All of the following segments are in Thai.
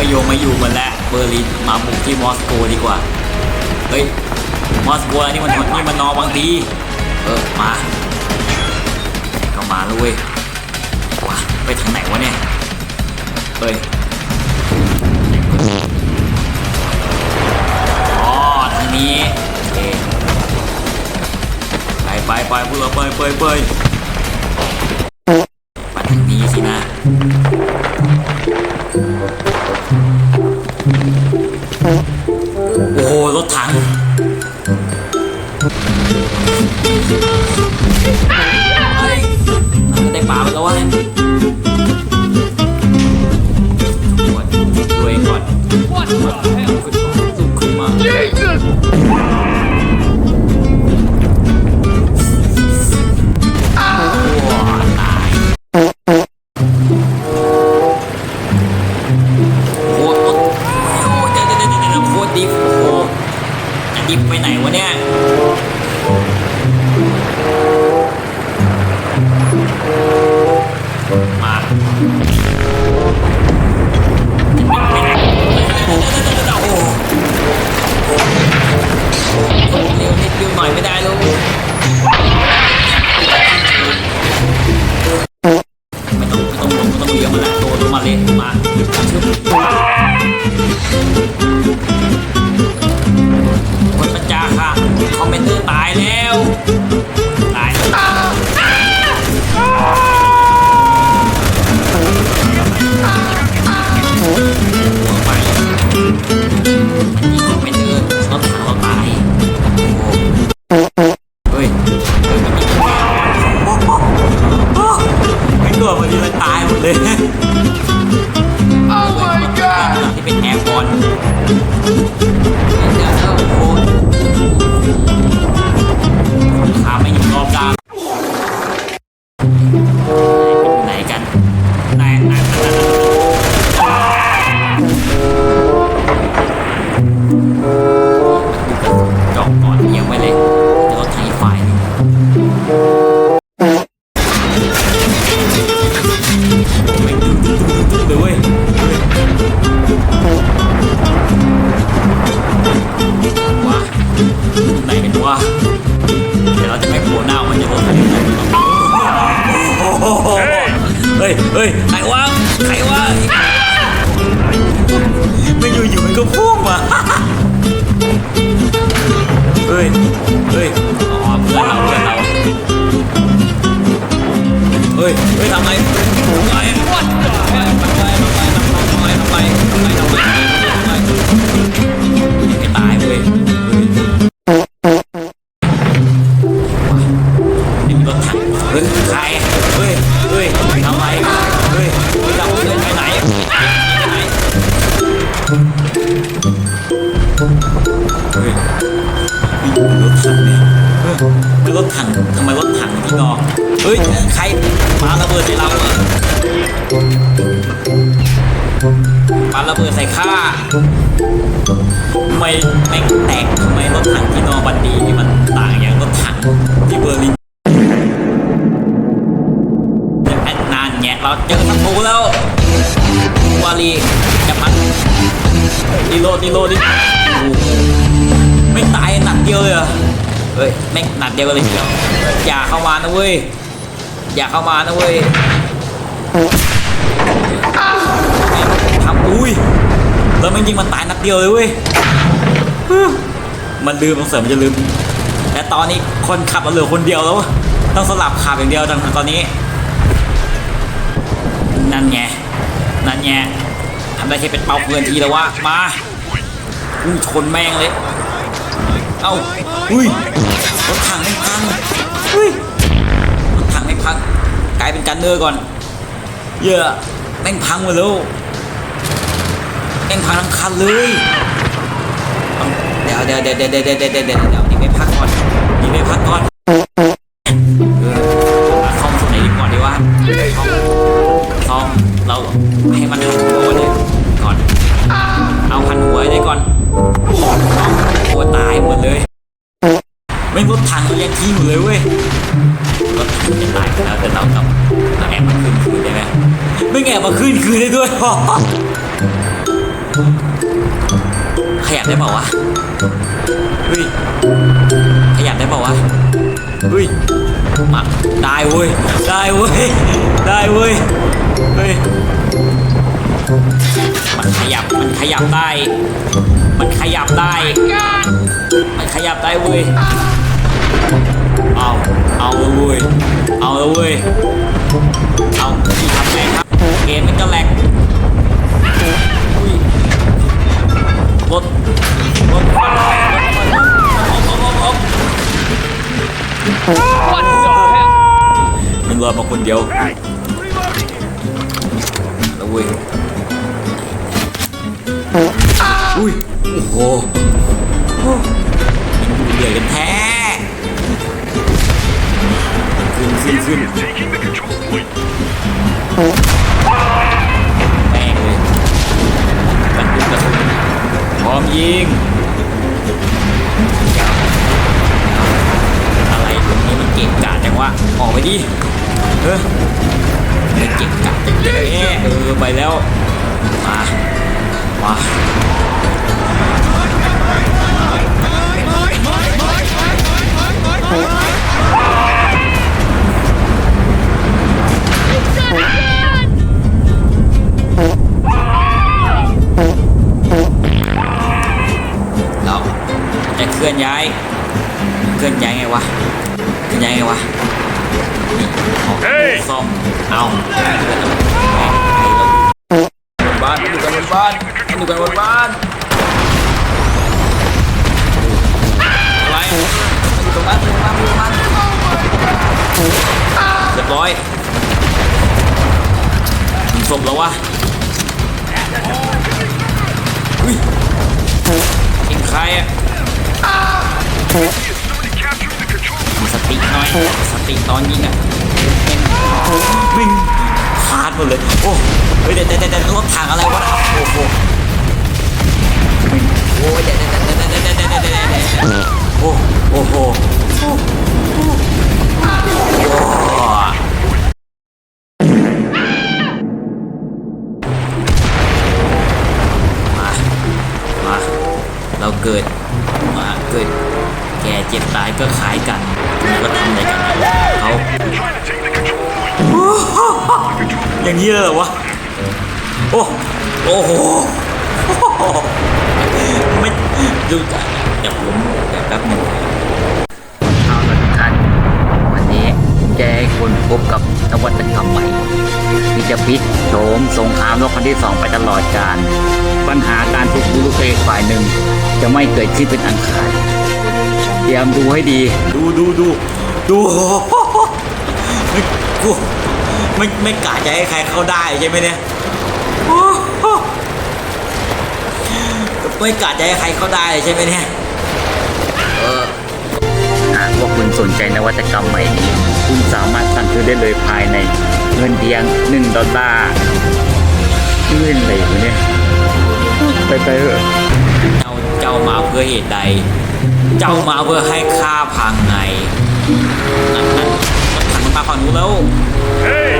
ไม่โยงไม่อยู่มันแล้วเบอร์ลินมาบุกที่มอสโกดีกว่าเฮ้ยมอสโกนี่มันนี่มันนอบางทีเออมาก็มาเลยว้ยว้าไปทางไหนวะเนี่ยเฮ้ยอ๋อทางนี้โอเคไปไปไปพวกเราไปไปไปไปทางนี้สินะ วมันนี้มันตายหมดเลย เฮ้ยใครเฮ้ยเฮ้ยทำไมเฮ้ยเฮ้ยราเดินไปไหนไหนเฮ้ยรถถังนี่เฮ้ยรถถังทำไมรถถังที่นอกเฮ้ยใครปาระเบิดใส่เราเหรอปาระเบิดใส่ข้าทำไมแม่งแตกทำไมรถถังที่นอกบันดีนี่มันต่างอย่างรถถังที่เบอร์ลิน เราเจอศัตรูแล้ววาลีจะมันดีโลดีโลดิโอ้โหไม่ตายหนักเดียวเลยเหรอเฮ้ยแม่งหนักเดียวกันเลยทีเดียวอย่าเข้ามานะเว้ยอย่าเข้ามานะเว้ยทำอุ้ยแล้วมันยิงมันตายนัดเดียวเลยเว้ยมันลืมสงเสัยมันจะลืมแต่ตอนนี้คนขับเหลือคนเดียวแล้ว ต้องสลับขับอย่างเดียวจังตอนนี้ นั่นไง นั่นไงทำได้แค่เป็นเป้าเคลื่อนทีแล้ววะ มาอู้ยชนแม่งเลย เอ้าอุ้ยรถถังไม่พังอุ้ยรถถังไม่พังกลายเป็นกันเนอร์ก่อน เยอะแม่งพังหมดแล้วแม่งพังทั้งคันเลยเดี๋ยวเดี๋ยวเดี๋ยวเดี๋ยวเดี๋ยวเดี๋ยวเดี๋ยวนี่ไม่พักก่อนนี่ไม่พักก่อน ให้มันหันหัวเลยก่อน เอาหันหัวเลยก่อนซ่อมโอ้ตายหมดเลย ไม่รถถังเรายังทิ้งอยู่เลยเว้ย รถถังจะตายไปแล้วแต่เราต้องเราแอบมาขึ้นคืนได้ไหมไม่แอบมาขึ้นคืนได้ด้วยขยับได้เปล่าวะเฮ้ยขยับได้เปล่าวะเฮ้ยมาได้เว้ย ได้เว้ย ได้เว้ย เฮ้ย มันขยับ มันขยับได้ มันขยับได้ มันขยับได้เว้ย เอา เอาเลยเว้ย เอาเลยเว้ย เอาที่ทำไงครับเกมมันก็แลกอุ้ยรถรถรถรถรถมึงรอมาคนเดียว แล้วเว้ยอุ้ยโอ้โหโอ้มันดูเหนื่อยกันแท้ขึ้นขึ้นขึ้น Taking the control point. แม่งเลยกันยุกกระสุนพร้อมยิงอะไรตรงนี้มันเก่งกาจจังวะออกไปดิเออ ไม่เก่งกาจจังเลยเออไปแล้ว มา มาเราจะเคลื่อนย้าย เคลื่อนย้ายไงวะ เคลื่อนย้ายไงวะ นี่เอาเฮ้ยซ่อม เอาบ้านอยู่กันบนบ้านอยู่กันบนบ้านอะไรอยู่ตรงบ้านอยู่ตรงบ้านอยู่ตรงบ้านเรียบร้อยมีศพแล้ววะอุ้ยเอ็งใครอะสติหน่อยสติตอนยิงอะ โอ้วิ่งพลาดหมดเลย โอ้เฮ้ยแต่แต่แต่รถถังอะไรวะโอ้โหโอ้ยแต่แต่แต่แต่แต่แต่แต่โอ้โอ้โหเราเกิดมาเกิดแก่เจ็บตายก็ขายกัน ก็ทำอะไรกันเขา อย่างนี้เลยเหรอวะ โอ้โอ้โหไม่ดูจากเดี๋ยวผมเดี๋ยวแป๊บหนึงเอาละทุกท่านวันนี้จะให้คุณพบกับนวัตกรรมใหม่ที่จะพลิกโฉมสงครามโลกครั้งที่สองไปตลอดกาลปัญหาการถูกบุรุษเอกฝ่ายหนึ่ง จะไม่เกิดขึ้นเป็นอันขาดเตรียมดูให้ดี ดูดูดูดู กูไม่ไม่กะจะให้ใครเข้าได้ใช่ไหมเนี่ยไม่กะจะให้ใครเข้าได้ใช่ไหมเนี่ยเออหากว่าคุณสนใจนวัตกรรมใหม่นี้ คุณสามารถสั่งซื้อได้เลยภายในเงินเพียงหนึ่งดอลลาร์เงินอะไรวะเนี่ยไปไปเถอะเจ้าเจ้ามาเพื่อเหตุใด เจ้ามาเพื่อให้ข้าพังไงนั่นนั่นรถถัง มันมาฝั่งนู้นแล้ว Hey!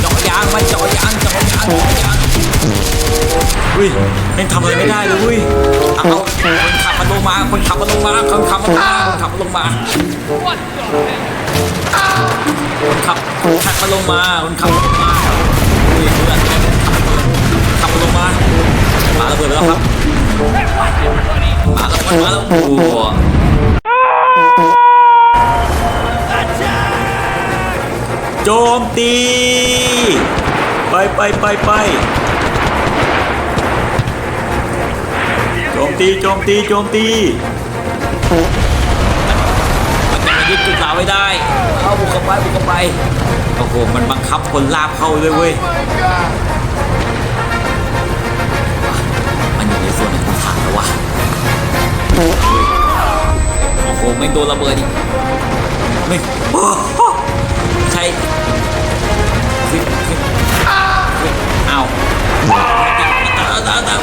เจาะยางมันเจาะยางเจาะยางเจาะยางอุ้ยยังทำอะไรไม่ได้เลยอุ้ยเอาเอาคนขับมันลงมาคนขับมันลงมาคนขับมันลงมาคนขับมันลงมาคนขับคนขับมันลงมาคนขับมันลงมาอุ้ยเพื่อนขับมันลงมามาระเบิดไปแล้วครับมาแล้วมาแล้วโอ้ จมตี ไปไปไปไปโจมตีโจมตีโจมตีมันจะมายึดจุดเราไว้ได้เอาบุกเข้าไปบุกเข้าไปโอ้โหมันบังคับคนลาบเข้าเลยเว้ยมันอยู่ในส่วนของถังแล้ววะโอ้โหไม่โดนระเบิดอีกไม่ใช่ เอาเอาเอาเอา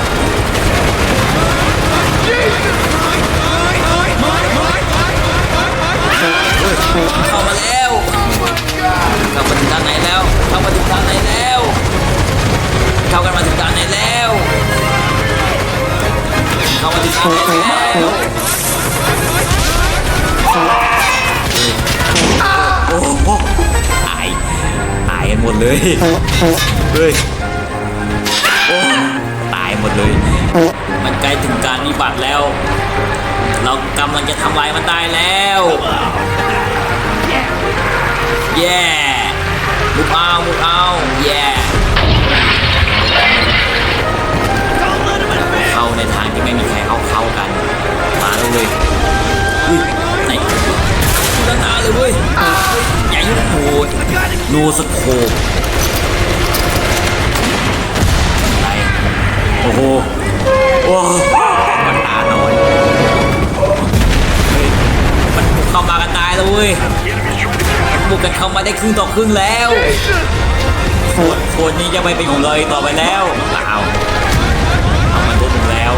เข้ามาแล้วเข้ามาถึงด้านไหนแล้ว เข้ามาถึงด้านไหนแล้ว เข้ากันมาถึงด้านไหนแล้วโอ้โหตายตายกันหมดเลย เฮ้ย มดเลย มันใกล้ถึงการวิบัติแล้ว เรากำลังจะทำลายมันได้แล้ว แย่มุกเอามุกเอา แย่เข้าในทางที่ไม่มีใครเอาเข้ากัน มาเลยอุ้ยไหนด้านหน้าเลยเว้ยเฮ้ยใหญ่โหดโนสโคปอะไรโอ้โหโอ้มันตาหน่อยมันบุกเข้ามากันตายแล้วเว้ยบุกกันเข้ามาได้ครึ่งต่อครึ่งแล้วโคตรโคตรนี้จะไม่เป็นของเราอีกต่อไปแล้วเปล่าเอามันลดแล้ว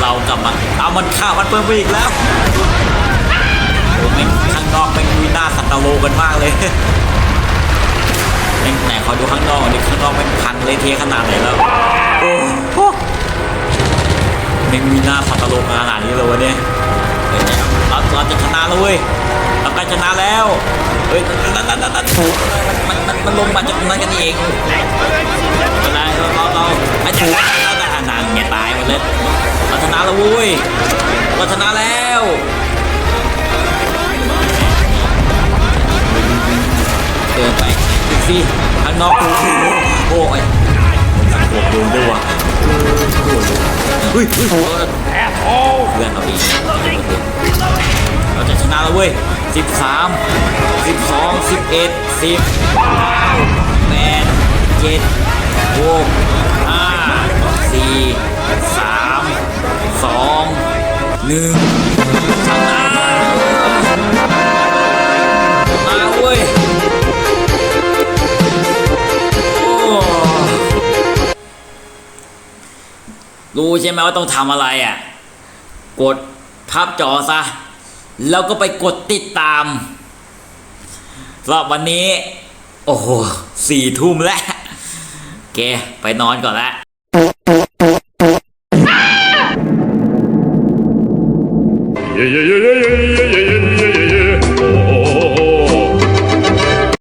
เรากลับมาเอามันข้าวมันเพิ่มไปอีกแล้วโอ้แม่งข้างนอกแม่งมีหน้าสัตว์โลกันมากเลยแม่งไหนขอดูข้างนอกหน่อยดิข้างนอกแม่งพังเลยเทขนาดไหนแล้วโอ้โห แม่มีหน้าสัตว์ตะโลขนาดนี้เลยวะเนี่ยเฮ้เราเราจะชนะแล้วเว้ยเราใกล้ชนะแล้วเฮ้ยนั่นนั่นนั่นนั่นมันมันมันลงมาจากตรงนั้นกันเองอะไรเราเราเราไอ้เจ้าเรานางแงตายหมดเลยเราชนะแล้วเว้ยเราชนะแล้วเดินไปอีกสิข้างนอกโอ้โหโอ้ยตะโกนโดนด้วยว่ะ เฮ้ยเฮ้ยเพื่อนเราดีเราจะชนะแล้วเว้ย13 12 11 10 9 8 7 6 5 4 3 2 1ชนะ รู้ใช่ไหมว่าต้องทำอะไรอะ กดพับจอซะ แล้วก็ไปกดติดตามสำหรับวันนี้ โอ้โหสี่ทุ่มแล้วเกไปนอนก่อนละ